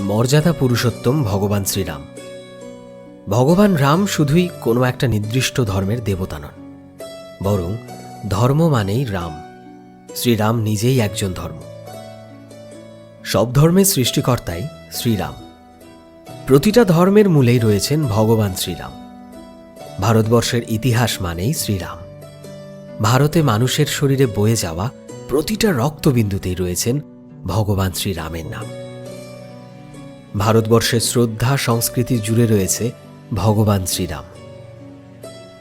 মর্যাদা পুরুষোত্তম ভগবান শ্রীরাম। ভগবান রাম শুধুই কোনো একটা নির্দিষ্ট ধর্মের দেবতা নন, বরং ধর্ম মানেই রাম। শ্রীরাম নিজেই একজন ধর্ম। সব ধর্মের সৃষ্টিকর্তাই শ্রীরাম। প্রতিটা ধর্মের মূলেই রয়েছেন ভগবান শ্রীরাম। ভারতবর্ষের ইতিহাস মানেই শ্রীরাম। ভারতে মানুষের শরীরে বয়ে যাওয়া প্রতিটা রক্তবিন্দুতেই রয়েছেন ভগবান শ্রীরামের নাম। ভারতবর্ষের শ্রদ্ধা সংস্কৃতি জুড়ে রয়েছে ভগবান শ্রীরাম।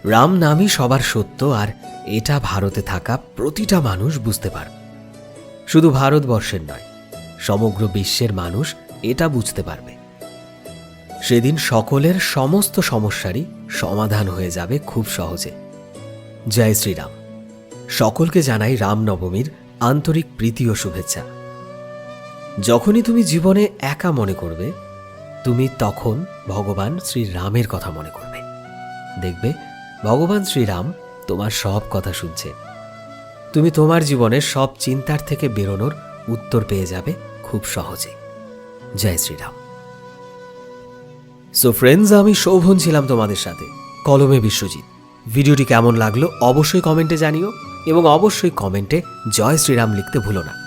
রাম নামই সবার সত্য আর এটা ভারতে থাকা প্রতিটা মানুষ বুঝতে পারবে। শুধু ভারতবর্ষের নয়, সমগ্র বিশ্বের মানুষ এটা বুঝতে পারবে। সেদিন সকলের সমস্ত সমস্যারই সমাধান হয়ে যাবে খুব সহজে। জয় শ্রীরাম। সকলকে জানাই রামনবমীর আন্তরিক প্রীতি ও শুভেচ্ছা। যখনই তুমি জীবনে একা মনে করবে, তুমি তখন ভগবান শ্রীরামের কথা মনে করবে। দেখবে, ভগবান শ্রীরাম তোমার সব কথা শুনছে। তুমি তোমার জীবনের সব চিন্তার থেকে বেরোনোর উত্তর পেয়ে যাবে খুব সহজে। জয় শ্রীরাম। সো ফ্রেন্ডস আমি শোভন ছিলাম তোমাদের সাথে, কলমে বিশ্বজিৎ। ভিডিওটি কেমন লাগল অবশ্যই কমেন্টে জানিও এবং অবশ্যই কমেন্টে জয় শ্রীরাম লিখতে ভুলো না।